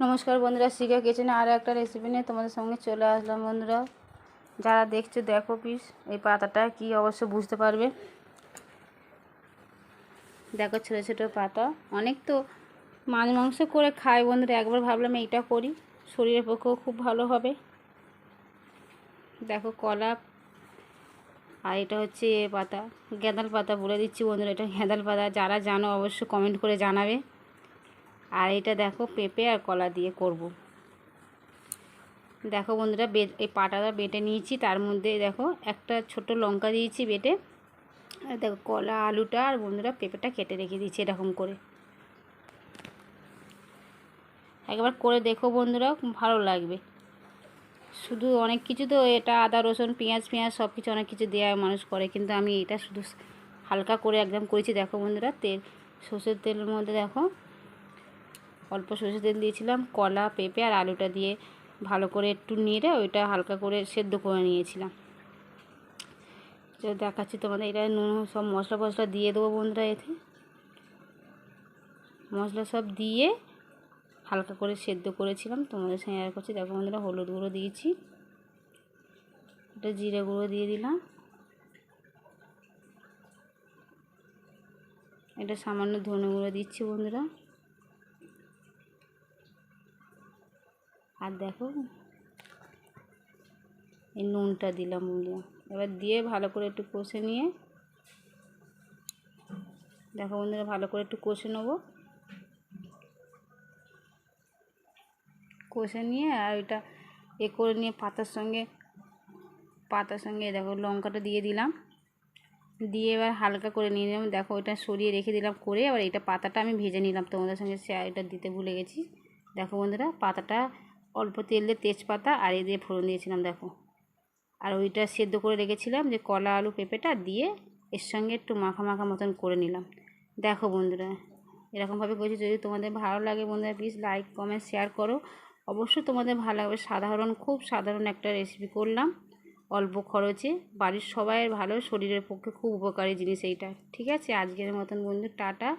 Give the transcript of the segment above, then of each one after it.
নমস্কার বন্ধুরা, শিখা কিচেনে আরও একটা রেসিপি নিয়ে তোমাদের সঙ্গে চলে আসলাম বন্ধুরা। যারা দেখছ, দেখো পিস এই পাতাটা কি অবশ্য বুঝতে পারবে। দেখো ছোটো ছোটো পাতা। অনেক তো মাছ, মাংস করে খাই বন্ধুরা, একবার ভাবলাম এইটা করি। শরীরের পক্ষেও খুব ভালো হবে। দেখো কলা আর এটা হচ্ছে এ পাতা। গেঁদাল পাতা বলে দিচ্ছি বন্ধুরা, এটা গেঁদাল পাতা। যারা জানো অবশ্য কমেন্ট করে জানাবে। আর এটা দেখো পেঁপে আর কলা দিয়ে করব। দেখো বন্ধুরা, বে এই পাটাটা বেটে নিয়েছি, তার মধ্যে দেখো একটা ছোট লঙ্কা দিয়েছি বেটে। আর দেখো কলা, আলুটা আর বন্ধুরা পেঁপেটা কেটে রেখে দিয়েছি এরকম করে। একবার করে দেখো বন্ধুরা ভালো লাগবে। শুধু অনেক কিছু তো, এটা আদা, রসুন, পেঁয়াজ পেঁয়াজ সব কিছু অনেক কিছু দেওয়া মানুষ করে, কিন্তু আমি এটা শুধু হালকা করে একদম করেছি। দেখো বন্ধুরা, তেল, সর্ষের তেলের মধ্যে দেখো অল্প সরষে তেল দিয়েছিলাম, কলা, পেঁপে আর আলুটা দিয়ে ভালো করে একটু নেড়ে ওইটা হালকা করে সেদ্ধ করে নিয়েছিলাম। দেখাচ্ছি তোমাদের এটা নুন, সব মশলা ফসলা দিয়ে দেবো বন্ধুরা এতে। মশলা সব দিয়ে হালকা করে সেদ্ধ করেছিলাম, তোমাদের সঙ্গে আর করছি। দেখো বন্ধুরা, হলুদ গুঁড়ো দিয়েছি এটা জিরে গুঁড়ো দিয়ে দিলাম। এটা সামান্য ধনে গুঁড়ো দিচ্ছি বন্ধুরা। আর দেখো, এই নুনটা দিলাম বন্ধুরা এবার দিয়ে ভালো করে একটু কষে নিয়ে, দেখো বন্ধুরা ভালো করে একটু কষে নেব। কষে নিয়ে আর ওইটা এ করে নিয়ে পাতার সঙ্গে পাতার সঙ্গে দেখো লঙ্কাটা দিয়ে দিলাম। দিয়ে এবার হালকা করে নিয়ে নিলাম। দেখো ওইটা সরিয়ে রেখে দিলাম করে, এবার এটা পাতাটা আমি ভেজে নিলাম তোমাদের সঙ্গে এটা দিতে ভুলে গেছি। দেখো বন্ধুরা, পাতাটা অল্প তেল দিয়ে তেজপাতা আর এ দিয়ে ফোড়ন দিয়েছিলাম, দেখো। আর ওইটা সেদ্ধ করে রেখেছিলাম যে কলা, আলু, পেঁপেটা দিয়ে এর সঙ্গে একটু মাখা মাখা মতন করে নিলাম। দেখো বন্ধুরা, এরকমভাবে করছি। যদি তোমাদের ভালো লাগে বন্ধুরা প্লিজ লাইক কমেন্ট শেয়ার করো। অবশ্যই তোমাদের ভালো লাগবে। সাধারণ, খুব সাধারণ একটা রেসিপি করলাম। অল্প খরচে। বাড়ির সবাই ভালো, শরীরের পক্ষে খুব উপকারী জিনিস এইটা। ঠিক আছে? আজকের মতন বন্ধু, টাটা।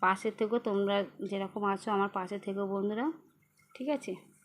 পাশে থেকেও তোমরা যেরকম আছো, আমার পাশে থেকেও বন্ধুরা। ঠিক আছে?